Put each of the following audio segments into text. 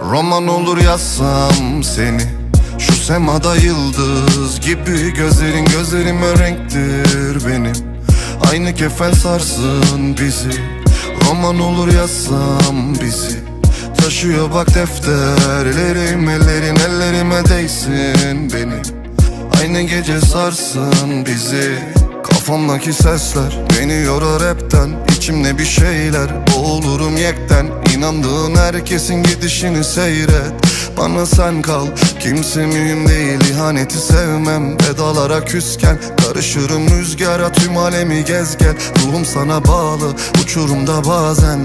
Roman olur yazsam seni Şu semada yıldız gibi Gözlerin gözlerime renktir benim. Aynı kefen sarsın bizi Roman olur yazsam bizi. Taşıyor bak defterlerim Ellerin ellerime değsin benim Aynı gece sarsın bizi. Kafamdaki sesler beni yorar hepten. İçimde bir şeyler boğulurum yekten. İnandığın herkesin gidişini seyret Bana sen kal. Kimse mühim değil ihaneti sevmem. Vedalara küsken karışırım rüzgara. Tüm alemi gez gel Ruhum sana bağlı. Uçurumda bazen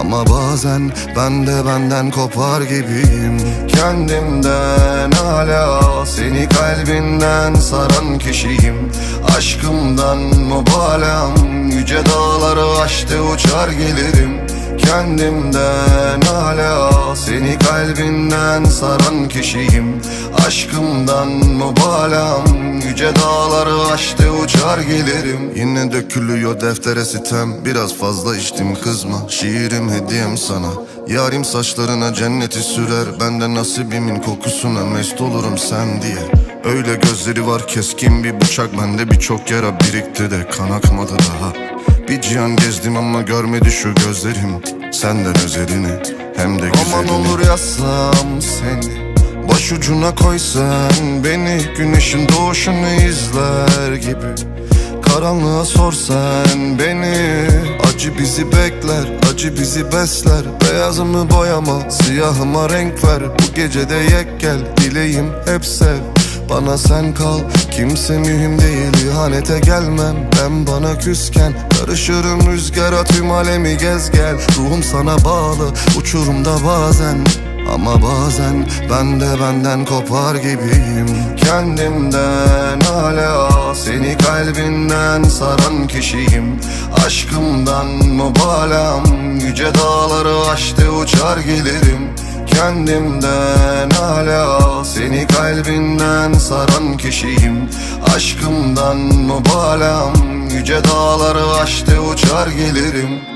ama bazen ben de benden kopar gibiyim. Kendimden hala seni kalbinden saran kişiyim. Aşkımdan mübalağım yüce dağları aştı uçar gelirim. Kendimden hala seni kalbinden saran kişiyim. Aşkımdan mübalağım yüce dağları aştı uçar gelirim. Yine dökülüyor deftere sitem. Biraz fazla içtim kızma. Şiirim hediyem sana. Yarim saçlarına cenneti sürer. Bende nasibimin kokusuna mest olurum sen diye. Öyle gözleri var keskin bir bıçak. Bende birçok yara birikti de kan akmadı daha Bir cihan gezdim ama görmedi şu gözlerim. Senden özelini hem de güzelini. Aman olur yazsam seni. Başucuna koy sen beni. Güneşin doğuşunu izler gibi. Karanlığa sor sen beni. Acı bizi bekler, acı bizi besler. Beyazımı boyama, siyahıma renk ver. Bu gecede yek gel, dileğim hep sev bana sen kal Kimse mühim değil ihanete gelmem. Ben bana küsken Karışırım rüzgara tüm alemi gez gel. Ruhum sana bağlı uçurumda bazen. Ama bazen ben de benden kopar gibiyim. Kendimden hala seni kalbinden saran kişiyim. Aşkımdan mübalağım yüce dağları aştı uçar gelirim Kendimden hala seni kalbinden saran kişiyim. Aşkımdan mübalağım yüce dağları aştı uçar gelirim